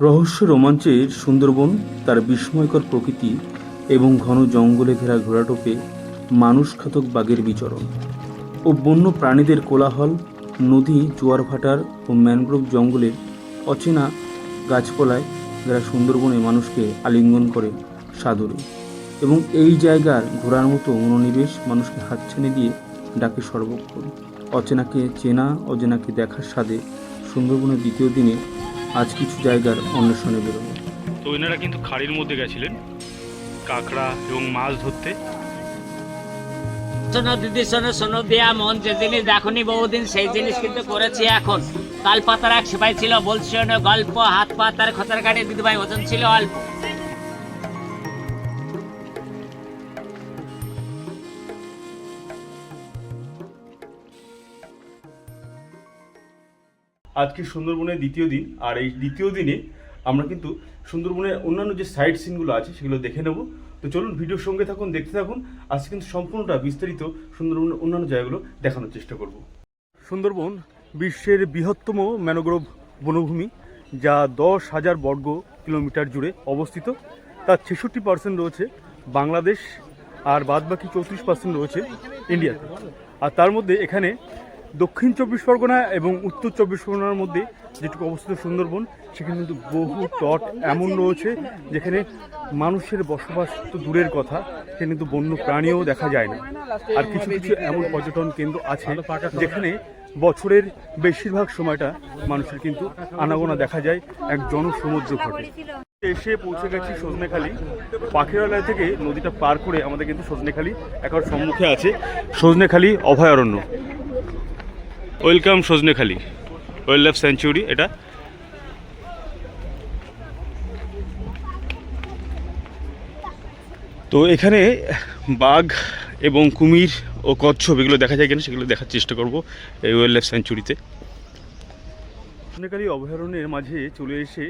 রহস্য রোমাঞ্চের সুন্দরবন, তার বিস্ময়কর প্রকৃতি এবং ঘন জঙ্গলে ঘেরা ঘোড়াটোপে মানুষঘাতক বাঘের বিচরণ ও বন্য প্রাণীদের কোলাহল, নদী, জোয়ার ভাটার ও ম্যানগ্রোভ জঙ্গলের অচেনা গাছপালায় যারা সুন্দরবনে মানুষকে আলিঙ্গন করে সাদরে এবং এই জায়গার ঘোরার মতো মনোনিবেশ মানুষকে হাতছানি দিয়ে ডাকে সর্বক্ষণ। অচেনাকে চেনা অচেনাকে দেখার স্বাদে সুন্দরবনের দ্বিতীয় দিনে আজ কিছু জায়গার অন্বেষণে বেরোবো। তো এনারা কিন্তু খাড়ির মধ্যে গেছিলেন কাঁকড়া এবং মাছ ধরতে। শোনো দিদি শোনো শোনো দিয়া মন যে জিনিস দেখনি বহুদিন সেই জিনিস কিন্তু করেছি এখন। তাল পাতার এক সিপাই ছিল বলছিল গল্প হাত পাতার খতার কাটে দিদিভাই ওজন ছিল অল্প। আজকে সুন্দরবনের দ্বিতীয় দিন, আর এই দ্বিতীয় দিনে আমরা কিন্তু সুন্দরবনের অন্যান্য যে সাইট সিনগুলো আছে সেগুলো দেখে নেব। তো চলুন ভিডিওর সঙ্গে থাকুন, দেখতে থাকুন। আজকে কিন্তু সম্পূর্ণটা বিস্তারিত সুন্দরবনের অন্যান্য জায়গাগুলো দেখানোর চেষ্টা করব। সুন্দরবন বিশ্বের বৃহত্তম ম্যানোগ্রোভ বনভূমি, যা দশ হাজার বর্গ কিলোমিটার জুড়ে অবস্থিত। তার ছেষট্টি পার্সেন্ট রয়েছে বাংলাদেশ, আর বাদবাকি চৌত্রিশ পার্সেন্ট রয়েছে ইন্ডিয়াতে। আর তার মধ্যে এখানে দক্ষিণ চব্বিশ পরগনা এবং উত্তর চব্বিশ পরগনার মধ্যে যেটুকু অবস্থিত সুন্দরবন, সেখানে কিন্তু বহু তট এমন রয়েছে যেখানে মানুষের বসবাস তো দূরের কথা, সেখানে কিন্তু বন্য প্রাণীও দেখা যায় না। আর কিছু কিছু এমন পর্যটন কেন্দ্র আছে যেখানে বছরের বেশিরভাগ সময়টা মানুষের কিন্তু আনাগোনা দেখা যায়, এক জনসমুদ্র ঘটে। এসে পৌঁছে গেছি সজনেখালি। পাখিরালয় থেকে নদীটা পার করে আমাদের কিন্তু সজনেখালি একেবারে সম্মুখে আছে। সজনেখালি অভয়ারণ্য। Welcome Sajnekhali wild life sanctuary, এটা। তো এখানে বাঘ এবং কুমির ও কচ্ছপ, এগুলো দেখা যায় কিনা সেগুলো দেখার চেষ্টা করব এই ওয়াইল্ড লাইফ স্যাঞ্চুরিতে। সজনেখালি অভয়ারণ্যের মাঝে চলে এসে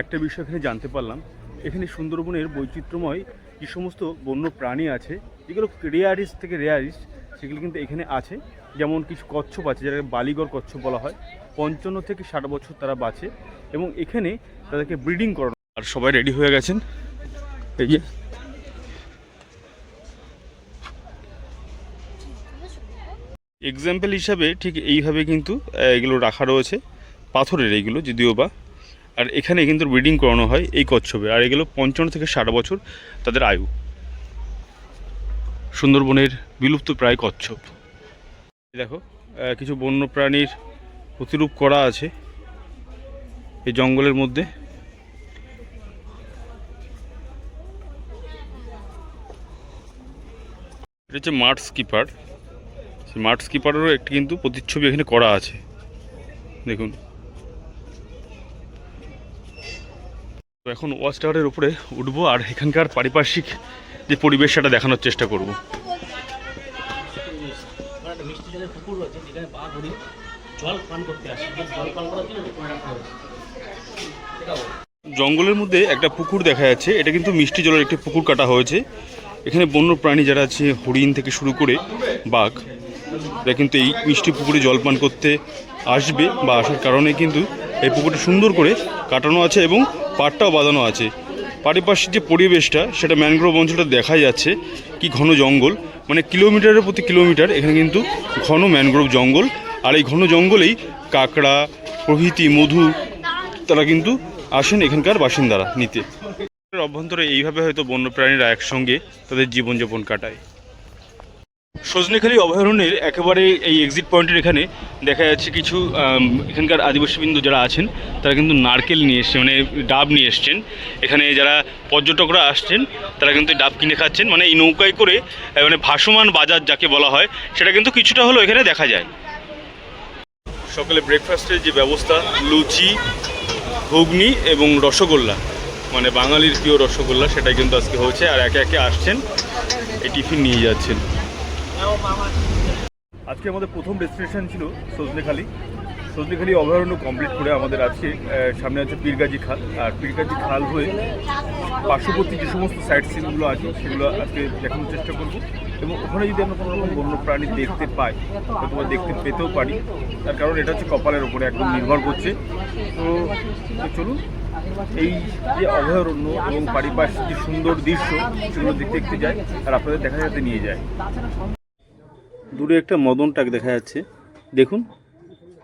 একটা বিষয় এখানে জানতে পারলাম। এখানে সুন্দরবনের বৈচিত্র্যময় যে সমস্ত বন্য প্রাণী আছে, যেগুলো রেয়ারিস্ট থেকে রেয়ারিস্ট সেগুলো কিন্তু এখানে আছে। যেমন কিছু কচ্ছপ আছে, যেটাকে বালিগড় কচ্ছপ বলা হয়, পঞ্চান্ন থেকে ষাট বছর তারা বাঁচে এবং এখানে তাদেরকে ব্রিডিং করানো আর সবাই রেডি হয়ে গেছেন? এই যে। এক্সাম্পল হিসাবে ঠিক এইভাবে কিন্তু এগুলো রাখা রয়েছে, পাথরের এইগুলো যদিও বা। আর এখানে কিন্তু ব্রিডিং করানো হয় এই কচ্ছপে। আর এগুলো পঞ্চান্ন থেকে ষাট বছর তাদের আয়ু। সুন্দরবনের বিলুপ্ত প্রায় কচ্ছপ। দেখো কিছু বন্য প্রাণীর প্রতিরূপ করা আছে এই জঙ্গলের মধ্যে। এটা হচ্ছে মাঠ স্কিপার সেই মাঠ স্কিপারেরও একটি কিন্তু প্রতিচ্ছবি এখানে করা আছে। দেখুন। তো এখন ওয়াচ টাওয়ারের উপরে উঠবো আর এখানকার পারিপার্শ্বিক যে পরিবেশ, সেটা দেখানোর চেষ্টা করব। যেখানে বাঘ হরিণ জল পান করতে আসে। জল পান করার জন্য জঙ্গলের মধ্যে একটা পুকুর দেখা যাচ্ছে। এটা কিন্তু মিষ্টি জলের একটি পুকুর কাটা হয়েছে। এখানে বন্য প্রাণী যারা আছে, হরিণ থেকে শুরু করে বাঘ, এরা কিন্তু এই মিষ্টি পুকুরে জল পান করতে আসবে বা আসার কারণে কিন্তু এই পুকুরটা সুন্দর করে কাটানো আছে এবং পাটটাও বাঁধানো আছে। পারিপার্শ্বিক যে পরিবেশটা, সেটা ম্যানগ্রোভ অঞ্চলটা দেখা যাচ্ছে, কি ঘন জঙ্গল মানে কিলোমিটারের প্রতি কিলোমিটার, এখানে কিন্তু ঘন ম্যানগ্রোভ জঙ্গল, আর এই ঘন জঙ্গলেই কাঁকড়া, প্রভৃতি, মধু, তারা কিন্তু আসেন এখানকার বাসিন্দারা নিতে। অভ্যন্তরে এইভাবে হয়তো বন্যপ্রাণীরা একসঙ্গে তাদের জীবনযাপন কাটায়। সজনেখালি অভয়ারণ্যের একেবারে এই এক্সিট পয়েন্টের এখানে দেখা যাচ্ছে কিছু এখানকার আদিবাসীবৃন্দ যারা আছেন, তারা কিন্তু নারকেল নিয়ে এসছে মানে ডাব নিয়ে এসছেন। এখানে যারা পর্যটকরা আসছেন, তারা কিন্তু ডাব কিনে খাচ্ছেন। মানে এই নৌকায় করে মানে ভাসমান বাজার যাকে বলা হয়, সেটা কিন্তু কিছুটা হলেও এখানে দেখা যায়। সকালে ব্রেকফাস্টের যে ব্যবস্থা, লুচি, ঘুগনি এবং রসগোল্লা মানে বাঙালির প্রিয় রসগোল্লা, সেটাই কিন্তু আজকে হয়েছে। আর একে একে আসছেন, এই টিফিন নিয়ে যাচ্ছেন। আজকে আমাদের প্রথম ডেস্টিনেশন ছিল সজনেখালি। সজনেখালি অভয়ারণ্য কমপ্লিট করে আমাদের আজকে সামনে আছে পীরগাজি খাল। আর পীরগাজি খাল হয়ে পার্শ্ববর্তী যে সমস্ত সাইট সিনগুলো আছে, সেগুলো আজকে দেখানোর চেষ্টা করব। এবং ওখানে যদি আমরা কোনো রকম বন্য প্রাণী দেখতে পাই অথবা দেখতে পেতেও পারি। তার কারণ এটা হচ্ছে কপালের উপরে একদম নির্ভর করছে। তো চলুন, এই যে অভয়ারণ্য এবং পারিপার্শ্বিক যে সুন্দর দৃশ্য, সেগুলো দেখতে দেখতে যায় আর আপনাদের দেখা যাতে নিয়ে যায় দূরে একটা মদন টাক দেখা যাচ্ছে। দেখুন,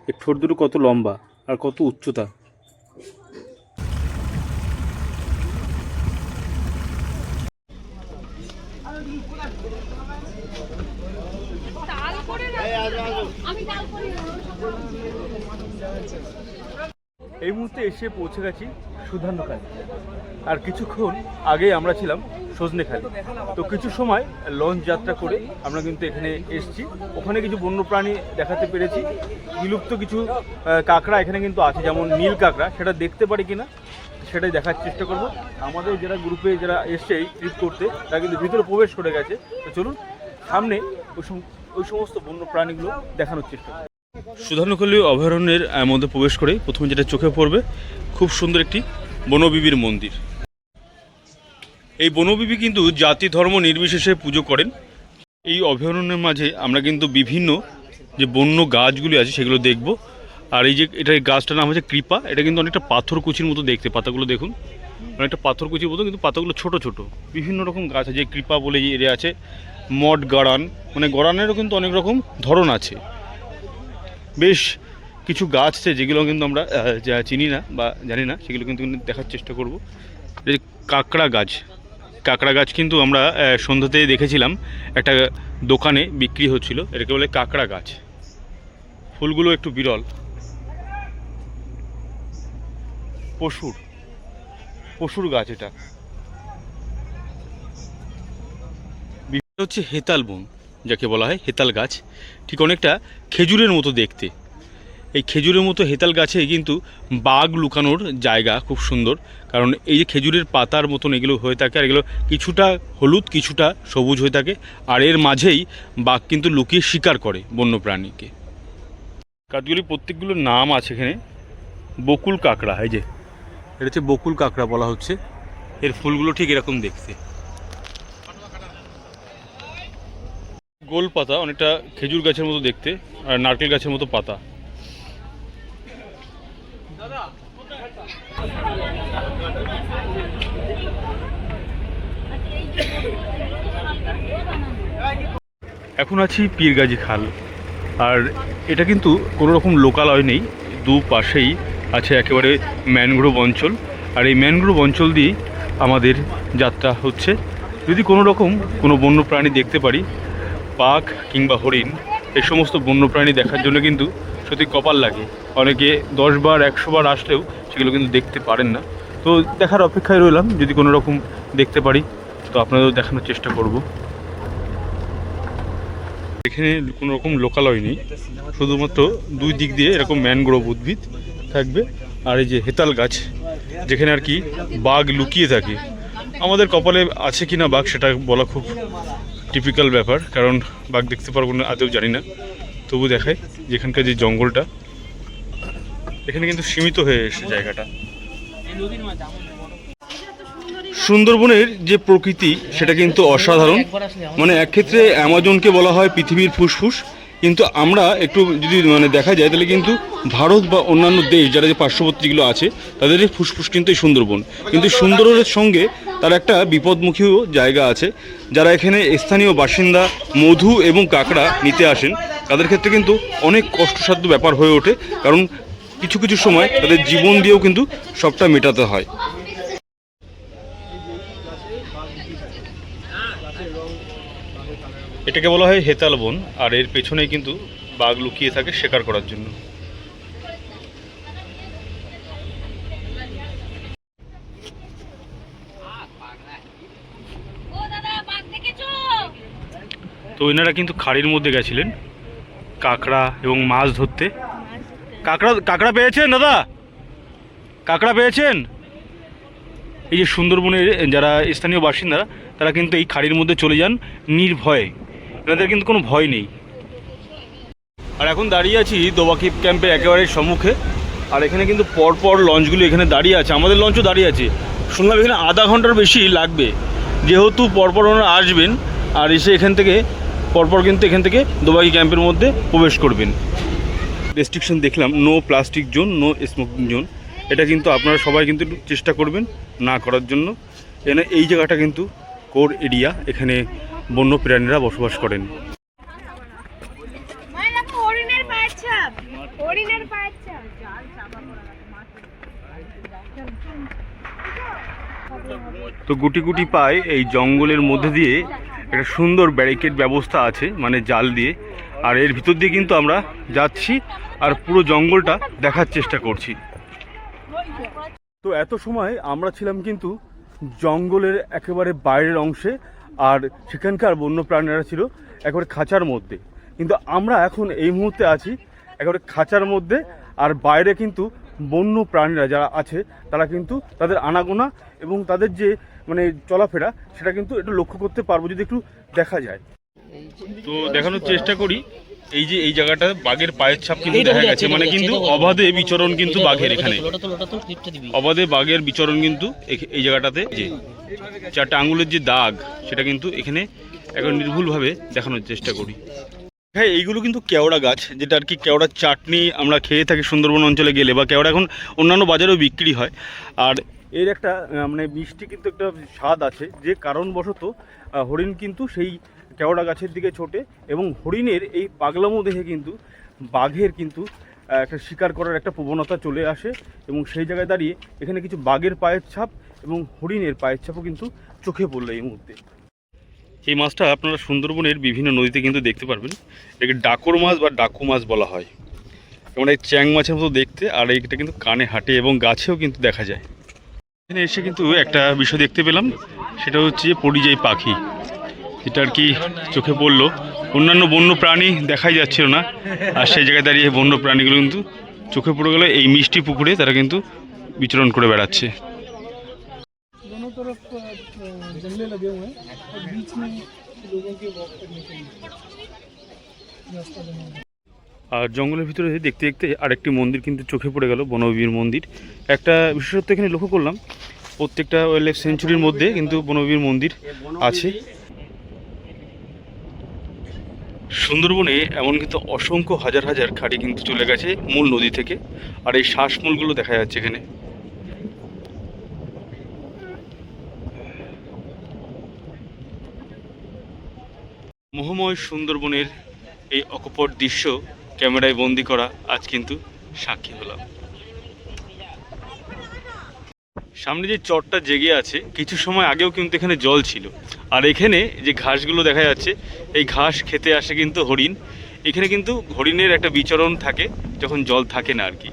এর ঠোঁট দুটো কত লম্বা আর কত উচ্চতা ডাল করে না আমি ডাল করি না এই মুহূর্তে এসে পৌঁছে গেছি সুধান্যখালি। আর কিছুক্ষণ আগে আমরা ছিলাম সজনেখালি। তো কিছু সময় লঞ্চ যাত্রা করে আমরা কিন্তু এখানে এসেছি। ওখানে কিছু বন্যপ্রাণী দেখাতে পেরেছি। বিলুপ্ত কিছু কাঁকড়া এখানে কিন্তু আছে, যেমন নীল কাঁকড়া। সেটা দেখতে পারি কিনা, সেটাই দেখার চেষ্টা করব। আমাদের যারা গ্রুপে যারা এসছে এই ট্রিপ করতে, তারা কিন্তু ভিতরে প্রবেশ করে গেছে। তো চলুন, সামনে ওই সম- ওই সমস্ত বন্য প্রাণীগুলো দেখানোর চেষ্টা সুধানুকলি অভয়ারণ্যের মধ্যে প্রবেশ করে প্রথমে যেটা চোখে পড়বে, খুব সুন্দর একটি বনবিবির মন্দির। এই বনবিবি কিন্তু জাতি ধর্ম নির্বিশেষে পুজো করেন। এই অভয়ারণ্যের মাঝে আমরা কিন্তু বিভিন্ন যে বন্য গাছগুলি আছে সেগুলো দেখব। আর এই যে এটা এই গাছটার নাম হচ্ছে কৃপা, এটা কিন্তু অনেকটা পাথরকুচির মতো দেখতে, পাতাগুলো দেখুন। অনেকটা পাথরকুচির মতো, কিন্তু পাতাগুলো ছোট ছোট। বিভিন্ন রকম গাছ আছে, যে কৃপা বলে এরিয়া আছে, মঠ গড়ান মানে গড়ানেরও কিন্তু অনেক রকম ধরন আছে। বেশ কিছু গাছ আছে যেগুলো কিন্তু আমরা যা চিনি না বা জানি না, সেগুলো কিন্তু দেখার চেষ্টা করব। এই কাঁকড়া গাছ কাঁকড়া গাছ কিন্তু আমরা সন্ধ্যাতে দেখেছিলাম। একটা দোকানে বিক্রি হচ্ছিল, এটাকে বলে কাঁকড়া গাছ। ফুলগুলো একটু বিরল। পশুর পশুর গাছ এটা। হচ্ছে হেতাল বন। যাকে বলা হয় হেতাল গাছ, ঠিক অনেকটা খেজুরের মতো দেখতে। এই খেজুরের মতো হেতাল গাছে কিন্তু বাঘ লুকানোর জায়গা খুব সুন্দর, কারণ এই যে খেজুরের পাতার মতন এগুলো হয়ে থাকে আর এগুলো কিছুটা হলুদ, কিছুটা সবুজ হয়ে থাকে, আর এর মাঝেই বাঘ কিন্তু লুকিয়ে শিকার করে বন্যপ্রাণীকে। গাছগুলি প্রত্যেকগুলোর নাম আছে এখানে। বকুল কাঁকড়া, এই যে। এটা হচ্ছে বকুল কাঁকড়া বলা হচ্ছে। এর ফুলগুলো ঠিক এরকম দেখতে। গোল পাতা, অনেকটা খেজুর গাছের মতো দেখতে আর নারকেল গাছের মতো পাতা। এখন আছি পীরগাজি খাল। আর এটা কিন্তু কোনো রকম লোকালয় নেই দু পাশেই আছে একেবারে ম্যানগ্রোভ অঞ্চল। আর এই ম্যানগ্রোভ অঞ্চল দিয়েই আমাদের যাত্রা হচ্ছে। যদি কোনো রকম কোনো বন্য প্রাণী দেখতে পারি বাঘ কিংবা হরিণ, এই সমস্ত বন্যপ্রাণী দেখার জন্য কিন্তু সত্যি কপাল লাগে। অনেকে দশ বার, একশো বার আসলেও সেগুলো কিন্তু দেখতে পারেন না। তো দেখার অপেক্ষায় রইলাম, যদি কোনো রকম দেখতে পারি, তো আপনাদেরও দেখানোর চেষ্টা করব। এখানে কোনো রকম লোকালয় নেই, শুধুমাত্র দুই দিক দিয়ে এরকম ম্যানগ্রোভ উদ্ভিদ থাকবে, আর এই যে হেতাল গাছ, যেখানে আর কি বাঘ লুকিয়ে থাকে। আমাদের কপালে আছে কি না বাঘ, সেটা বলা খুব টিপিক্যাল ব্যাপার, কারণ বাঘ দেখতে পারব না, আদৌ জানি না। তবু দেখায় যেখানকার যে জঙ্গলটা, এখানে কিন্তু সীমিত হয়ে এসে জায়গাটা। সুন্দরবনের যে প্রকৃতি, সেটা কিন্তু অসাধারণ। মানে এক ক্ষেত্রে অ্যামাজনকে বলা হয় পৃথিবীর ফুসফুস। কিন্তু আমরা একটু যদি মানে দেখা যায়, তাহলে কিন্তু ভারত বা অন্যান্য দেশ যারা যে পার্শ্ববর্তীগুলো আছে, তাদের ফুসফুস কিন্তু এই সুন্দরবন। কিন্তু সুন্দরবনের সঙ্গে তার একটা বিপদমুখীও জায়গা আছে, যারা এখানে স্থানীয় বাসিন্দা মধু এবং কাঁকড়া নিতে আসেন, তাদের ক্ষেত্রে কিন্তু অনেক কষ্টসাধ্য ব্যাপার হয়ে ওঠে, কারণ কিছু কিছু সময় তাদের জীবন দিয়েও কিন্তু সবটা মেটাতে হয়। এটাকে বলা হয় হেতাল বন, আর এর পেছনেই কিন্তু বাঘ লুকিয়ে থাকে শিকার করার জন্য। তো এনারা কিন্তু খাড়ির মধ্যে গেছিলেন, কাঁকড়া এবং মাছ ধরতে। কাঁকড়া কাঁকড়া পেয়েছেন দাদা? কাঁকড়া পেয়েছেন? এই যে সুন্দরবনের যারা স্থানীয় বাসিন্দারা, তারা কিন্তু এই খাড়ির মধ্যে চলে যান নির্ভয়ে। এনাদের কিন্তু কোনো ভয় নেই। আর এখন দাঁড়িয়ে আছি দোবাকিপ ক্যাম্পের একেবারে সম্মুখে। আর এখানে কিন্তু পরপর লঞ্চগুলো এখানে দাঁড়িয়ে আছে। আমাদের লঞ্চও দাঁড়িয়ে আছে। শুনলাম এখানে আধা ঘণ্টার বেশি লাগবে। যেহেতু পরপর ওনারা আসবেন, আর এসে এখান থেকে পরপর কিন্তু এখান থেকে দোবাকি ক্যাম্পের মধ্যে প্রবেশ করবেন। রেস্ট্রিকশন দেখলাম no plastic zone no smoking zone এটা কিন্তু আপনারা সবাই কিন্তু চেষ্টা করবেন না করার জন্য। এখানে এই জায়গাটা কিন্তু কোর এরিয়া এখানে বন্য প্রাণীরা বসবাস করেন। তো গুটি গুটি পায় এই জঙ্গলের মধ্যে দিয়ে একটা সুন্দর ব্যারিকেড ব্যবস্থা আছে মানে জাল দিয়ে। আর এর ভিতর দিয়ে কিন্তু আমরা যাচ্ছি আর পুরো জঙ্গলটা দেখার চেষ্টা করছি। তো এত সময় আমরা ছিলাম কিন্তু জঙ্গলের একেবারে বাইরের অংশে আর সেখানকার বন্যপ্রাণীরা ছিল একেবারে খাঁচার মধ্যে। কিন্তু আমরা এখন এই মুহূর্তে আছি একেবারে খাঁচার মধ্যে আর বাইরে কিন্তু বন্য প্রাণীরা যারা আছে, তারা কিন্তু তাদের আনাগোনা এবং তাদের যে মানে চলাফেরা, সেটা কিন্তু একটু লক্ষ্য করতে পারব যদি একটু দেখা যায়। তো দেখানোর চেষ্টা করি। এই যে এই জায়গাটা বাঘের পায়ের ছাপ কিন্তু দেখা গেছে। মানে কিন্তু অবাধে বিচরণ কিন্তু বাঘের এখানে। অবাধে বাঘের বিচরণ কিন্তু এখ- এই জায়গাটাতে যে চারটা আঙুলের যে দাগ সেটা কিন্তু এখানে একবার নির্ভুলভাবে দেখানোর চেষ্টা করি। হ্যাঁ এইগুলো কিন্তু কেওড়া গাছ যেটা আর কি কেওড়ার চাটনি আমরা খেয়ে থাকি সুন্দরবন অঞ্চলে গেলে বা কেওড়া এখন অন্যান্য বাজারেও বিক্রি হয়। আর এর একটা মানে মিষ্টি কিন্তু একটা স্বাদ আছে যে কারণবশত হরিণ কিন্তু সেই কেওড়া গাছের দিকে ছোটে এবং হরিণের এই পাগলামো দেখে কিন্তু বাঘের কিন্তু একটা শিকার করার একটা প্রবণতা চলে আসে এবং সেই জায়গায় দাঁড়িয়ে এখানে কিছু বাঘের পায়ের ছাপ এবং হরিণের পায়ের ছাপও কিন্তু চোখে পড়ল এই মুহূর্তে। এই মাছটা আপনারা সুন্দরবনের বিভিন্ন নদীতে কিন্তু দেখতে পারবেন। এটাকে ডাকর মাছ বা ডাকু মাছ বলা হয়। এবং এই চ্যাং মাছের মতো দেখতে আর এইটা কিন্তু কানে হাঁটে এবং গাছেও কিন্তু দেখা যায়। এখানে এসে কিন্তু একটা বিষয় দেখতে পেলাম, সেটা হচ্ছে পরিযায়ী পাখি। যেটা আর কি চোখে পড়ল। অন্যান্য বন্য প্রাণী দেখাই যাচ্ছিল না। আর সেই জায়গায় দাঁড়িয়ে বন্য প্রাণীগুলো কিন্তু চোখে পড়ে গেলো। এই মিষ্টি পুকুরে তারা কিন্তু বিচরণ করে বেড়াচ্ছে। আর জঙ্গলের ভিতরে দেখতে দেখতে আরেকটি মন্দির কিন্তু চোখে পড়ে গেল, বনবীর মন্দির। একটা বিশেষত্ব এখানে লক্ষ্য করলাম, প্রত্যেকটা ওয়াইল্ড লাইফ সেঞ্চুরির মধ্যে কিন্তু বনবীর মন্দির আছে। সুন্দরবনে এমন কিন্তু অসংখ্য হাজার হাজার খাড়ি কিন্তু চলে গেছে মূল নদী থেকে। আর এই শ্বাসমূলগুলো দেখা যাচ্ছে এখানে। মোহময় সুন্দরবনের এই অকপট দৃশ্য ক্যামেরায় বন্দি করা, আজ কিন্তু সাক্ষী হলাম। সামনে যে চটটা জেগে আছে, কিছু সময় আগেও কিন্তু এখানে জল ছিল। আর এখানে যে ঘাসগুলো দেখা যাচ্ছে, এই ঘাস খেতে আসে কিন্তু হরিণ। এখানে কিন্তু হরিণের একটা বিচরণ থাকে, যখন জল থাকে না আর কি।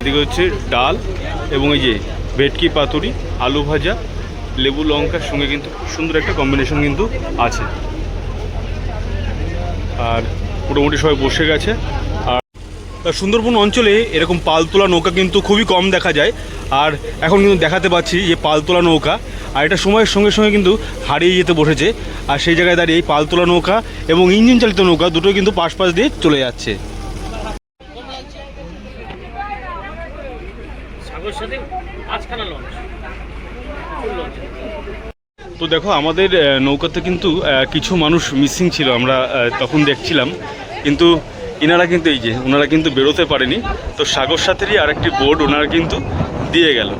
এদিকে হচ্ছে ডাল এবং এই যে ভেটকি পাতুরি, আলু ভাজা, লেবু লঙ্কার সঙ্গে কিন্তু খুব সুন্দর একটা কম্বিনেশন কিন্তু আছে। আর মোটামুটি সবাই বসে গেছে। আর সুন্দরবন অঞ্চলে এরকম পালতোলা নৌকা কিন্তু খুবই কম দেখা যায়। আর এখন কিন্তু দেখাতে পাচ্ছি যে পালতোলা নৌকা, আর এটা সময়ের সঙ্গে সঙ্গে কিন্তু হারিয়ে যেতে বসেছে। আর সেই জায়গায় দাঁড়িয়ে এই পালতোলা নৌকা এবং ইঞ্জিন চালিত নৌকা দুটোই কিন্তু পাশ পাশ দিয়ে চলে যাচ্ছে। সাথে লঞ্চ তো দেখো, আমাদের নৌকাতে কিন্তু কিছু মানুষ মিসিং ছিল, আমরা তখন দেখছিলাম। কিন্তু এনারা কিন্তু এই যে ওনারা কিন্তু বেরোতে পারেনি। তো সাগর সাথেরই আরেকটি বোর্ড ওনারা কিন্তু দিয়ে গেল।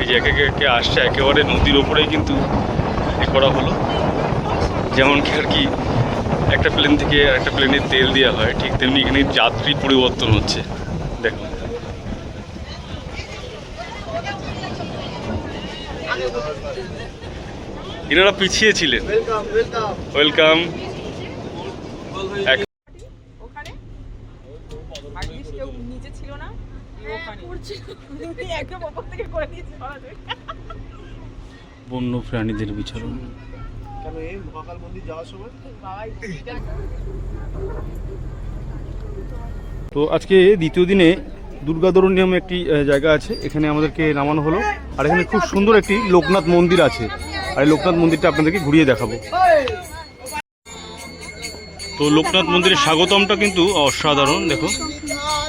এই যে একে একে আসছে, একেবারে নদীর ওপরেই কিন্তু এ করা হলো। যেমন কি আর কি, একটা প্লেন থেকে একটা প্লেনে তেল দেওয়া হয়, ঠিক তেমনি এখানে যাত্রী পরিবর্তন হচ্ছে। দেখো। এনারা পিছিয়ে ছিলেন। ওয়েলকাম সরাসরি বন্য প্রাণীদের বিচরণ। তো আজকে দ্বিতীয় দিনে দুর্গাদরণ নামে একটি জায়গা আছে। এখানে আমাদেরকে নামানো হলো। আর এখানে খুব সুন্দর একটি লোকনাথ মন্দির আছে। আর লোকনাথ মন্দিরটা আপনাদেরকে ঘুরিয়ে দেখাবো। তো লোকনাথ মন্দিরের স্বাগতমটা কিন্তু অসাধারণ দেখো।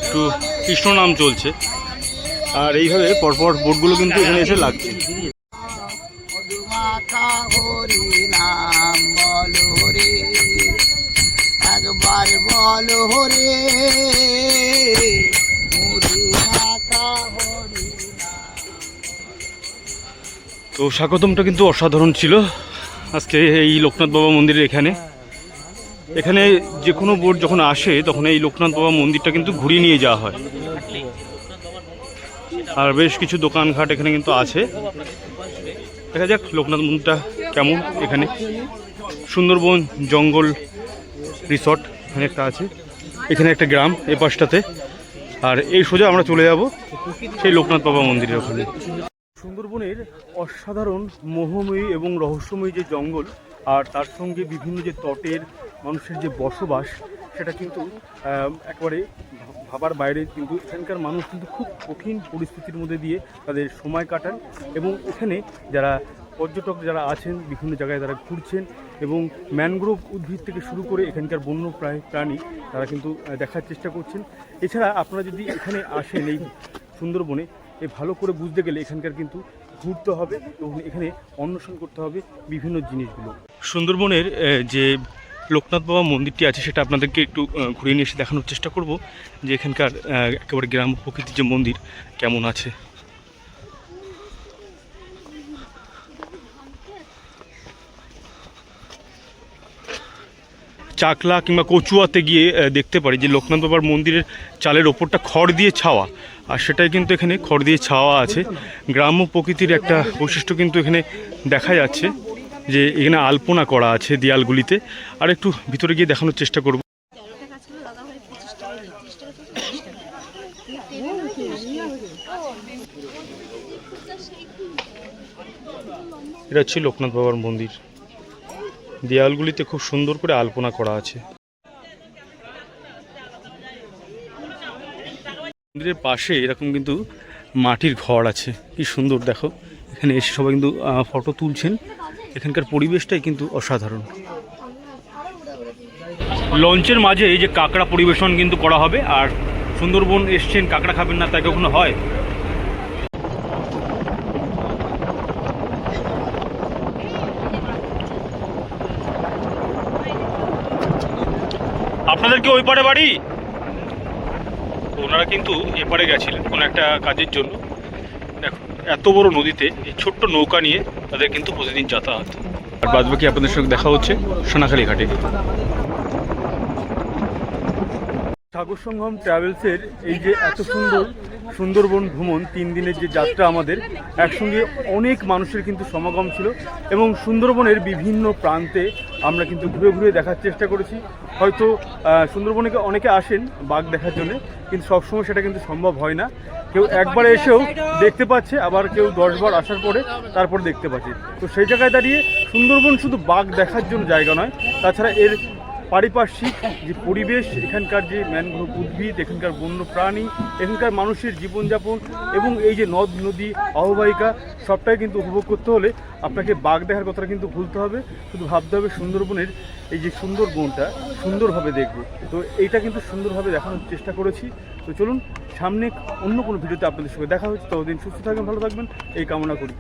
একটু কৃষ্ণ নাম চলছে। আর এইভাবে পরপর বোটগুলো কিন্তু এখানে এসে লাগছে। একবার বল হরে। তো স্বাগতমটা কিন্তু অসাধারণ ছিল। আজকে এই লোকনাথ বাবা মন্দিরের এখানে। এখানে যে কোনো বোর্ড যখন আসে, তখন এই লোকনাথ বাবা মন্দিরটা কিন্তু ঘুরিয়ে নিয়ে যাওয়া হয়। আর বেশ কিছু দোকানঘাট এখানে কিন্তু আছে। দেখা যাক লোকনাথ মন্দিরটা কেমন এখানে। সুন্দরবন, জঙ্গল, রিসর্ট এখানে একটা আছে। এখানে একটা গ্রাম এই পাশটাতে। আর এই সোজা আমরা চলে যাব সেই লোকনাথ বাবা মন্দিরের ওখানে। সুন্দরবনের অসাধারণ মোহময়ী এবং রহস্যময়ী যে জঙ্গল আর তার সঙ্গে বিভিন্ন যে তটের মানুষের যে বসবাস, সেটা কিন্তু একেবারে ভাবার বাইরে কিন্তু এখানকার মানুষ কিন্তু খুব কঠিন পরিস্থিতির মধ্যে দিয়ে তাদের সময় কাটান এবং এখানে যারা পর্যটক যারা আছেন, বিভিন্ন জায়গায় তারা ঘুরছেন এবং ম্যানগ্রোভ উদ্ভিদ থেকে শুরু করে এখানকার বন্য প্রায় প্রাণী তারা কিন্তু দেখার চেষ্টা করছেন। এছাড়া আপনারা যদি এখানে আসেন এই সুন্দরবনে, এ ভালো করে বুঝতে গেলে এখানকার কিন্তু ঘুরতে হবে এবং এখানে অন্বেষণ করতে হবে বিভিন্ন জিনিসগুলো। সুন্দরবনের যে লোকনাথ বাবা মন্দিরটি আছে সেটা আপনাদেরকে একটু ঘুরিয়ে নিয়ে এসে দেখানোর চেষ্টা করব যে এখানকার একেবারে গ্রাম প্রকৃতির যে মন্দির কেমন আছে। চাকলা কিংবা কচুয়াতে গিয়ে দেখতে পারি যে লোকনাথ বাবার মন্দিরের চালের ওপরটা খড় দিয়ে ছাওয়া। আর সেটাই কিন্তু এখানে খড় দিয়ে ছাওয়া আছে। গ্রাম্য প্রকৃতির একটা বৈশিষ্ট্য কিন্তু এখানে দেখা যাচ্ছে যে এখানে আলপনা করা আছে দেয়ালগুলিতে। আর একটু ভিতরে গিয়ে দেখানোর চেষ্টা করব। এটা হচ্ছে লোকনাথ বাবার মন্দির। দেয়ালগুলিতে খুব সুন্দর করে আলপনা করা আছে। মন্দিরের পাশে এরকম কিন্তু মাটির ঘর আছে। কি সুন্দর দেখো। এখানে এসে সবাই কিন্তু ফটো তুলছেন। এখানকার পরিবেশটাই কিন্তু অসাধারণ। লঞ্চের মাঝে এই যে কাঁকড়া পরিবেশন কিন্তু করা হবে, আর সুন্দরবন এসছেন, কাঁকড়া খাবেন না, তাই কখনো হয়? আপনাদের কি ওই পারে বাড়ি? ওনারা কিন্তু এপারে গেছিলেন কোনো একটা কাজের জন্য। এত বড় নদীতে এই ছোট্ট নৌকা নিয়ে তাদের কিন্তু প্রতিদিন যাতায়াত। আর বাদবাকি আপনাদের সঙ্গে দেখা হচ্ছে সোনাখালী ঘাটে। সাগর সঙ্গম ট্রাভেলসের এই যে এত সুন্দর সুন্দরবন ভ্রমণ, তিন দিনের যে যাত্রা আমাদের, একসঙ্গে অনেক মানুষের কিন্তু সমাগম ছিল এবং সুন্দরবনের বিভিন্ন প্রান্তে আমরা কিন্তু ঘুরে ঘুরে দেখার চেষ্টা করেছি। হয়তো সুন্দরবনে অনেকে আসেন বাঘ দেখার জন্য, কিন্তু সবসময় সেটা কিন্তু সম্ভব হয় না। কেউ একবার এসেও দেখতে পাচ্ছে, আবার কেউ দশবার আসার পরে তারপর দেখতে পাচ্ছে। তো সেই জায়গায় দাঁড়িয়ে সুন্দরবন শুধু বাঘ দেখার জন্য জায়গা নয়, তাছাড়া এর পারিপার্শ্বিক যে পরিবেশ, এখানকার যে ম্যানগ্রোভ উদ্ভিদ, এখানকার বন্য প্রাণী এখানকার মানুষের জীবনযাপন এবং এই যে নদ, নদী, অববাহিকা, সবটাই কিন্তু উপভোগ করতে হলে আপনাকে বাঘ দেখার কথাটা কিন্তু ভুলতে হবে। শুধু ভাবতে হবে সুন্দরবনের এই যে সুন্দর বনটা সুন্দরভাবে দেখব। তো এইটা কিন্তু সুন্দরভাবে দেখানোর চেষ্টা করেছি। তো চলুন, সামনে অন্য কোনো ভিডিওতে আপনাদের সঙ্গে দেখা হচ্ছে। ততদিন সুস্থ থাকবেন ভালো থাকবেন। এই কামনা করি।